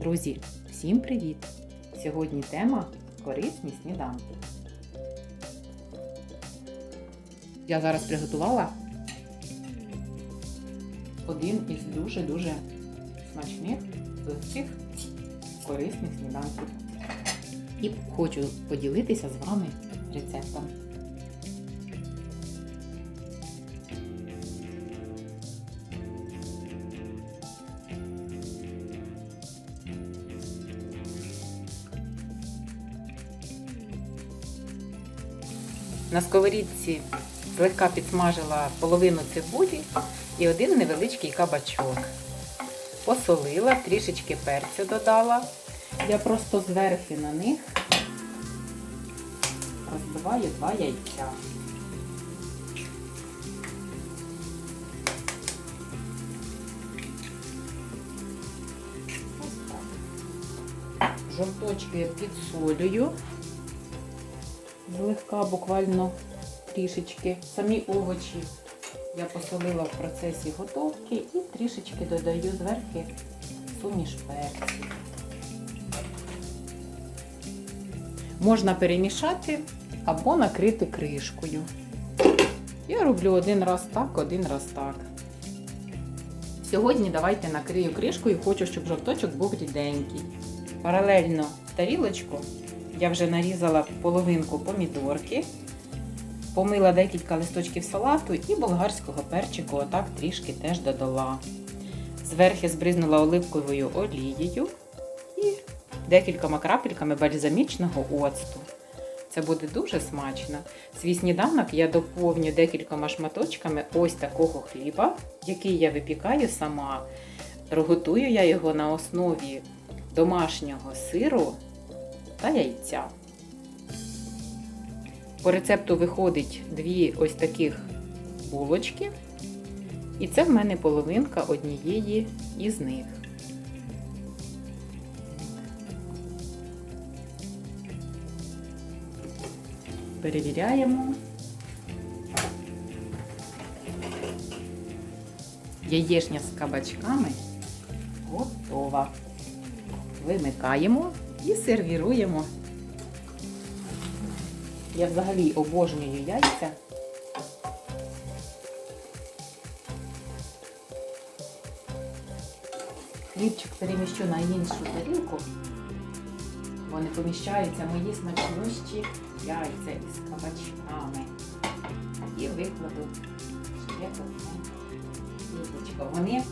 Друзі, всім привіт! Сьогодні тема корисні сніданки. Я зараз приготувала один із дуже-дуже смачних, легких, корисних сніданків. І хочу поділитися з вами рецептом. На сковорідці злегка підсмажила половину цибулі і один невеличкий кабачок. Посолила, трішечки перцю додала. Я просто зверху на них розбиваю два яйця. Жовточки підсолюю злегка, буквально трішечки. Самі овочі я посолила в процесі готовки і трішечки додаю зверху суміш перців. Можна перемішати або накрити кришкою. Я роблю один раз так, один раз так. Сьогодні давайте накрию кришкою, хочу, щоб жовточок був ріденький. Паралельно тарілочку я вже нарізала половинку помідорки, помила декілька листочків салату і болгарського перчику отак трішки теж додала. Зверху збризнула оливковою олією і декількома крапельками бальзамічного оцту. Це буде дуже смачно. Свій сніданок я доповню декількома шматочками ось такого хліба, який я випікаю сама. Готую я його на основі домашнього сиру та яйця. По рецепту виходить дві ось таких булочки. І це в мене половинка однієї із них. Перевіряємо. Яєшня з кабачками готова. Вимикаємо і сервіруємо. Я взагалі обожнюю яйця. Хлібчик переміщу на іншу тарілку, бо не поміщаються мої смачнющі яйця із кабачками. І викладу ще одне яблучко. Вони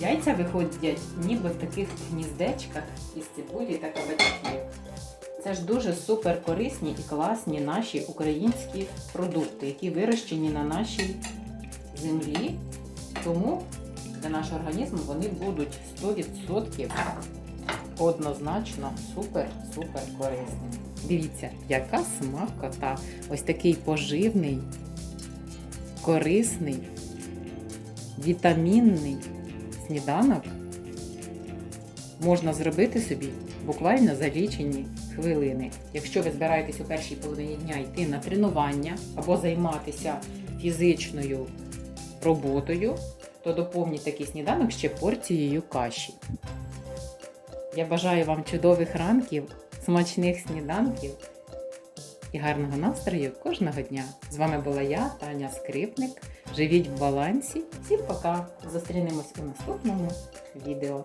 яйця виходять ніби в таких гніздечках із цибулі та кабачків. Це ж дуже супер корисні і класні наші українські продукти, які вирощені на нашій землі. Тому для нашого організму вони будуть 100% однозначно супер-супер корисними. Дивіться, яка смакота! Ось такий поживний, корисний, вітамінний сніданок можна зробити собі буквально за лічені хвилини. Якщо ви збираєтесь у першій половині дня йти на тренування або займатися фізичною роботою, то доповніть такий сніданок ще порцією каші. Я бажаю вам чудових ранків, смачних сніданків і гарного настрою кожного дня. З вами була я, Таня Скрипник. Живіть в балансі. Всім пока! Зустрінемось у наступному відео.